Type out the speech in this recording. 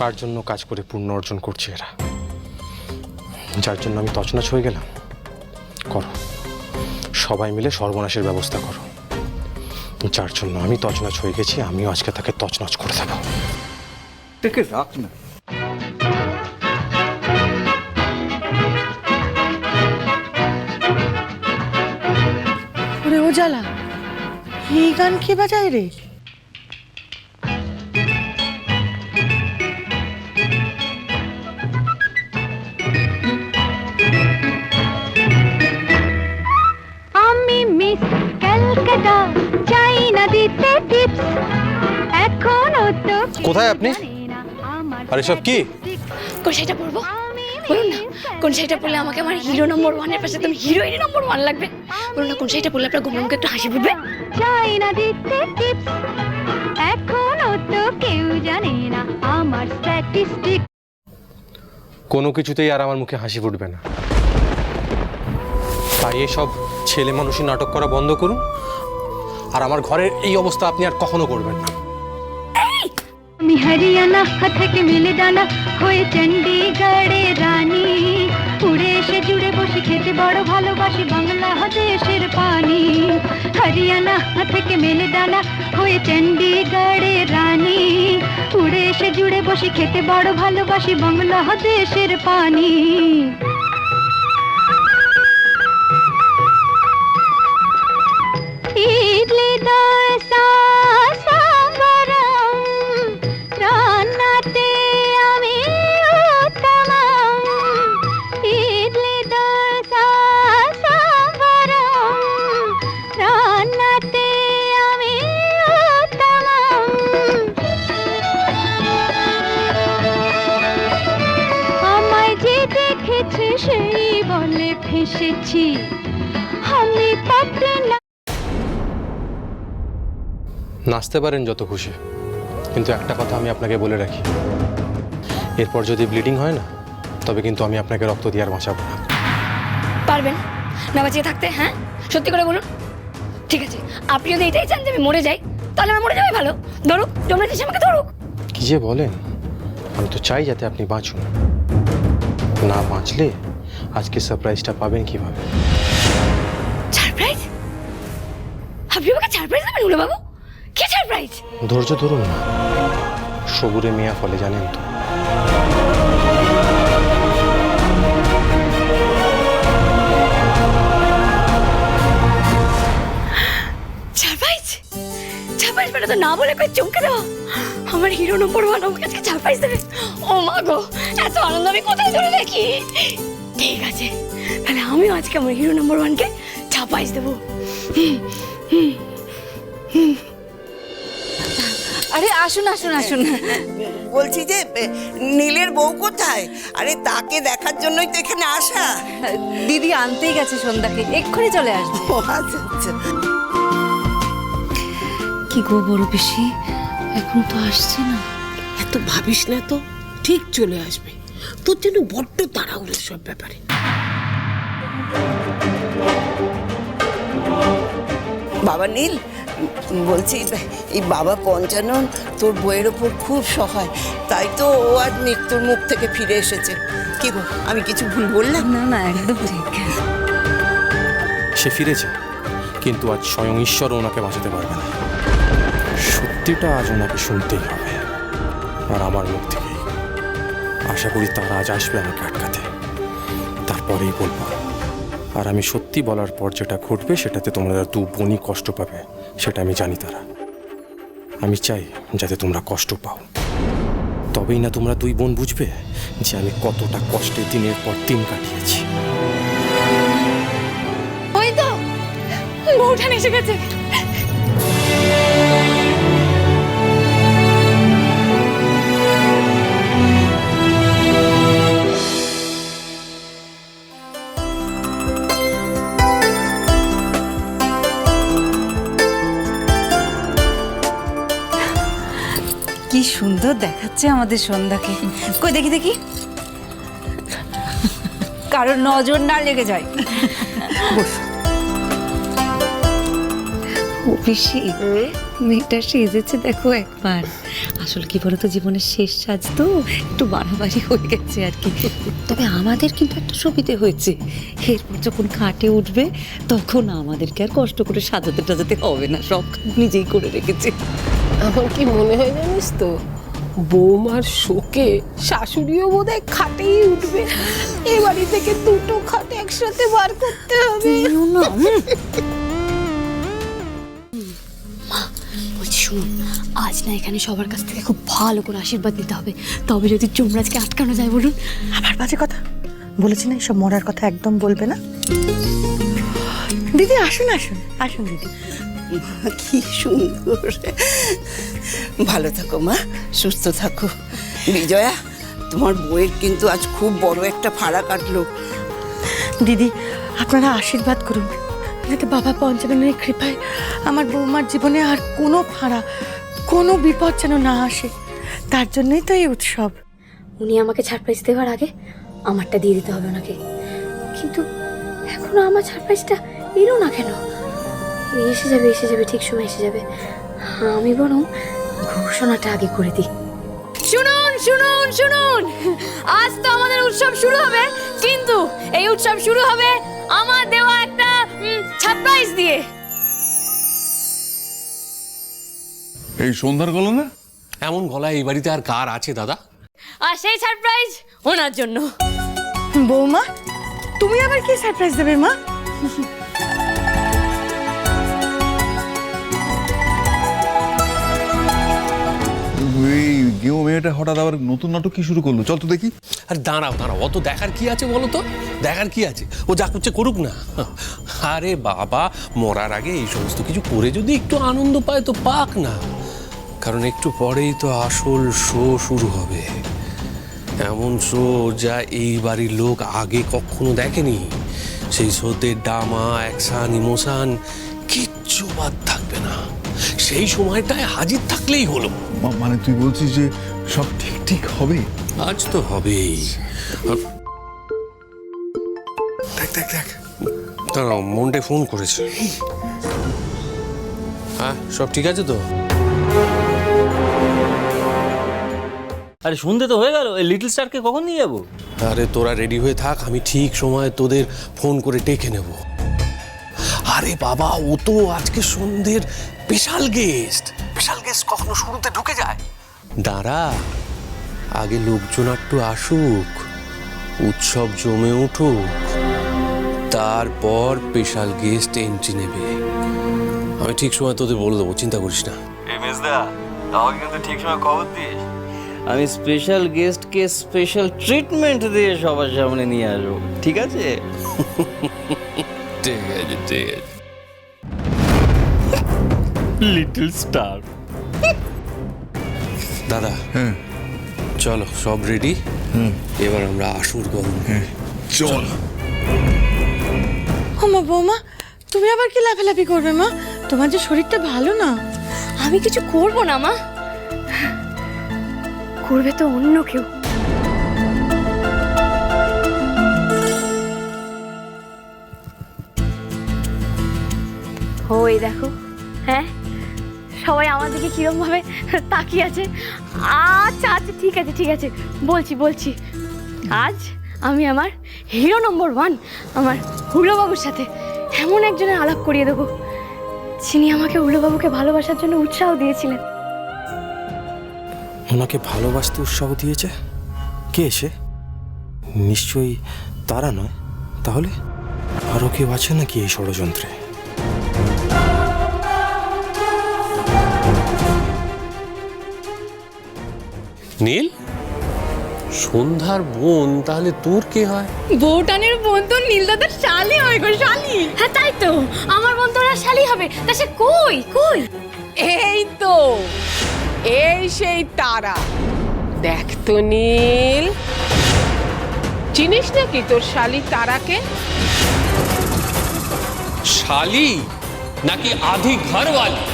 কার জন্য কাজ করে পূর্ণ অর্জন করছে এরা? যার জন্য আমি তছনছ হয়ে গেলাম। করো। সবাই মিলে সর্বনাশের ব্যবস্থা করো। যার জন্য আমি তছনছ হয়ে গেছি আমিও আজকে তাকে তছনছ করে দেবো। রাখ না। ওরে ও জ্বালা এই গান কে বাজায় রে? কোথায় আপনি? আর এসব কি? কোন শাড়িটা পরবো? বলুন না কোন শাড়িটা পরলে আমাকে আমার হিরো নম্বর ওয়ানের পাশে একদম হিরোইন নম্বর ওয়ান লাগবে? বলুন না কোন শাড়িটা পরলে আপনার গুমরামকে একটু হাসি ফুটবে? চাই না দিতে টিপস এখনও তো কেউ জানে না আমার স্ট্যাটিস্টিক কোনো কিছুতেই আর আমার মুখে হাসি ফুটবে না। তাই এসব ছেলে মানুষই নাটক করা বন্ধ করুন। আর আমার ঘরের এই অবস্থা আপনি আর কখনো করবেন না। আমি হরিয়ানা থেকে মিলে ডানা হয়ে চণ্ডীগড়ে রানী। উড়ে এসে জুড়ে বসে খেতে বড় ভালোবাসি বাংলাদেশের পানি। হরিয়ানা থেকে মেলে ডানা হয়ে চণ্ডীগড়ে রানী। উড়ে এসে জুড়ে বসে খেতে বড় ভালোবাসি বাংলাদেশের পানি। ইডলি দোসা নাচতে পারেন যত খুশি। কিন্তু একটা কথা আমি আপনাকে বলে রাখি। এরপর যদি ব্লিডিং হয় না তবে কিন্তু আমি আপনাকে রক্ত দিয়ে আর বাঁচাবো না। পারবেন? না বাঁচিয়ে থাকতে হ্যাঁ? সত্যি করে বলুন। ঠিক আছে আপনি যদি এটাই চান যে আমি মরে যাই তাহলে আমি মরে যাবে ভালো। ধরুক তোমরা এসে আমাকে ধরুক। কি যে বলেন আমি তো চাই যাতে আপনি বাঁচুন। না বাঁচলে আজকে সারপ্রাইজটা পাবেন কীভাবে? সারপ্রাইজ আপনি আমাকে সারপ্রাইজ দেবেন বাবু সারপ্রাইজ ধৈর্য ধরুন না। সবুরে মেয়া ফলে জানেন তো। সারপ্রাইজ সারপ্রাইজ মানে তো না বলে কই চমকে দেওয়া আমার হিরো নম্বর ওয়ান আমাকে আজকে সারপ্রাইজ দেবে ও মা গো এত আনন্দ আমি কোথায় ধরে রাখি ঠিক আছে তাহলে আমিও আজকে আমার হিরো নম্বর ওয়ানকে সারপ্রাইজ দেবো। আরে আসুন আসুন আসুন। বলছি যে নীলের বউ কোথায়? আরে তাকে দেখার জন্যই তো এখানে আসা। দিদি আনতেই গেছে সন্ধ্যাকে এক্ষুনি চলে আসবে। আচ্ছা আচ্ছা। কি গো বড় পিসি এখন তো আসছে না। এত ভাবিস না তো ঠিক চলে আসবে। তোর জন্য বড্ড তাড়াহুড়ো সব ব্যাপারে। বাবা নীল বলছি এই বাবা পঞ্চানন তোর বইয়ের ওপর খুব সহায়। তাই তো ও আজ মৃত্যুর মুখ থেকে ফিরে এসেছে। কি গো আমি কিছু ভুল বললাম? না না একদম ঠিক। সে ফিরেছে কিন্তু আজ স্বয়ং ঈশ্বর ওনাকে বাঁচাতে পারবে না। সত্যিটা আজ ওনাকে শুনতেই হবে। আর আমার মুখ থেকেই। আশা করি তারা আজ আসবে আমাকে আটকাতে। তারপরেই বলব। আর আমি সত্যি বলার পর যেটা ঘটবে সেটাতে তোমরা দু বোনই কষ্ট পাবে। সেটা আমি জানি তারা। আমি চাই যাতে তোমরা কষ্ট পাও। তবেই না তোমরা দুই বোন বুঝবে যে আমি কতটা কষ্টে দিনের পর দিন কাটিয়েছি। ওই তো, বউঠান এসে গেছে। কি সুন্দর দেখাচ্ছে আমাদের সন্ধ্যাকে। কই, দেখি দেখি। কারোর নজর না লেগে যায়। পিসি মেয়েটা সেজেছে দেখো একবার। আসলে কি বলতো, জীবনের শেষ সাজ তো একটু বাড়াবাড়ি হয়ে গেছে আর কি। তবে আমাদের কিন্তু একটা সুবিধে হয়েছে। এরপর যখন খাটে উঠবে, তখন আমাদেরকে আর কষ্ট করে সাজাতে টাজাতে হবে না। সব নিজেই করে রেখেছে। আমার কি মনে হয় জানিস তো? বৌমার শোকে শাশুড়িও বোধহয় খাটেই উঠবে। এ বাড়ি থেকে দুটো খাট একসাথে বার করতে হবে। বলছি শুনুন আজ না এখানে সবার কাছ থেকে খুব ভালো করে আশীর্বাদ নিতে হবে। তবে যদি যমরাজকে আটকানো যায় বলুন। আবার বাজে কথা। বলেছি না এইসব মরার কথা একদম বলবে না? দিদি আসুন আসুন আসুন দিদি। কি সুন্দর। ভালো থাকো মা। সুস্থ থাকো। বিজয়া তোমার বইয়ের কিন্তু আজ খুব বড় একটা ফাড়া কাটলো। দিদি আপনারা আশীর্বাদ করুন। যাতে বাবা পঞ্চাননের কৃপায় আমার বৌমার জীবনে আর কোনো ফাঁড়া কোনো বিপদ যেন না আসে। তার জন্যই তো এই উৎসব। উনি আমাকে সারপ্রাইজ দেওয়ার আগে আমারটা দিয়ে দিতে হবে ওনাকে। কিন্তু এখনও আমার সারপ্রাইজটা এলো না কেন? এসে যাবে এসে যাবে ঠিক সময় এসে যাবে। আমি বরং ঘোষণাটা আগে করে দিই। শুনুন শুনুন শুনুন। আজ তো আমাদের উৎসব শুরু হবে কিন্তু এই উৎসব শুরু হবে আমার দেওয়া একটা সারপ্রাইজ দিয়ে। এই সন্ধ্যার গলা না এমন গলা এই বাড়িতে আর কার আছে দাদা? আর সেই সারপ্রাইজ ওনার জন্য। বৌমা তুমি আবার কি সারপ্রাইজ দেবে মা? এই গেও মেয়েটা হঠাৎ আবার নতুন নাটক কি শুরু করল? চল তো দেখি। আর দাঁড়াও দাঁড়াও, অত দেখার কি আছে বলো তো? দেখার কি আছে? ও যা করছে করুক না। আরে বাবা, মরার আগে এই সমস্ত কিছু করে যদি একটু আনন্দ পায় তো পাক না। কারণ একটু পরেই তো আসল শো শুরু হবে। এমন শো যা এই বাড়ির লোক আগে কখনো দেখেনি। সেই শোতে ড্রামা অ্যাকশন, ইমোশান, কিচ্ছু বাদ থাকবে না। সেই সময়টায় হাজির থাকলেই হলো। মানে তুই বলছিস যে সব ঠিক ঠিক হবে? আজ তো হবেই। দেখ দেখ দেখ। দাঁড়াও মনটে ফোন করেছে। হ্যাঁ সব ঠিক আছে তো? আরে সন্ধে তো হয়ে গেল। এই লিটল স্টারকে কখন নিয়ে যাব? আরে তোরা রেডি হয়ে থাক আমি ঠিক সময় তোদের ফোন করে ডেকে নেব। আরে বাবা ও তো আজকে সন্ধ্যের স্পেশাল গেস্ট স্পেশাল গেস্ট কখনো শুরুতে ঢুকে যায়? দাঁড়া আগে লোকজন একটু আসুক উৎসব জমে উঠুক তারপর স্পেশাল গেস্ট এন্ট্রি নেবে। আমি ঠিক সময় তোদের বলে দেবো চিন্তা করিস না। এই মেজদা আমাকে কিন্তু ঠিক সময় খবর দিস। আমি স্পেশাল গেস্টকে স্পেশাল ট্রিটমেন্ট দিয়ে সবার সামনে নিয়ে আসব ঠিক আছে? ঠিক আছে ঠিক আছে। লিটল স্টার দাদা হ্যাঁ। চলো সব রেডি হুম। এবার আমরা আসুর গরম চল। ও মা বৌমা তুমি আবার কি লাফালাফি করবে মা? তোমার যে শরীরটা ভালো না। আমি কিছু করব না মা। করবে তো অন্য কেউ। ওই দেখো। হ্যাঁ? সবাই আমার দিকে কিরম ভাবে তাকিয়ে আছে। আচ্ছা আচ্ছা ঠিক আছে ঠিক আছে। বলছি বলছি। আজ আমি আমার হিরো নম্বর ওয়ান আমার হুলোবাবুর সাথে এমন একজনের আলাপ করিয়ে দেবো, যিনি আমাকে হুলোবাবুকে ভালোবাসার জন্য উৎসাহ দিয়েছিলেন। ওনাকে ভালোবাসতে উৎসাহ দিয়েছে? কে এসে নিশ্চয়ই তারা নয়। তাহলে আরও কেউ আছে নাকি এই ষড়যন্ত্রে? নীল? সন্ধ্যার বোন তাহলে তোর কে হয়? বউটানের বোন তো নীলদাদার শালি হয় গো শালি। হ্যাঁ তাই তো। আমার বোন তোরা শালি হবে। তা সে কই কই? এই তো এই সেই তারা। দেখ তো নীল। চিনিস নাকি তোর শালি তারাকে? শালি? নাকি আধি ঘরওয়ালি?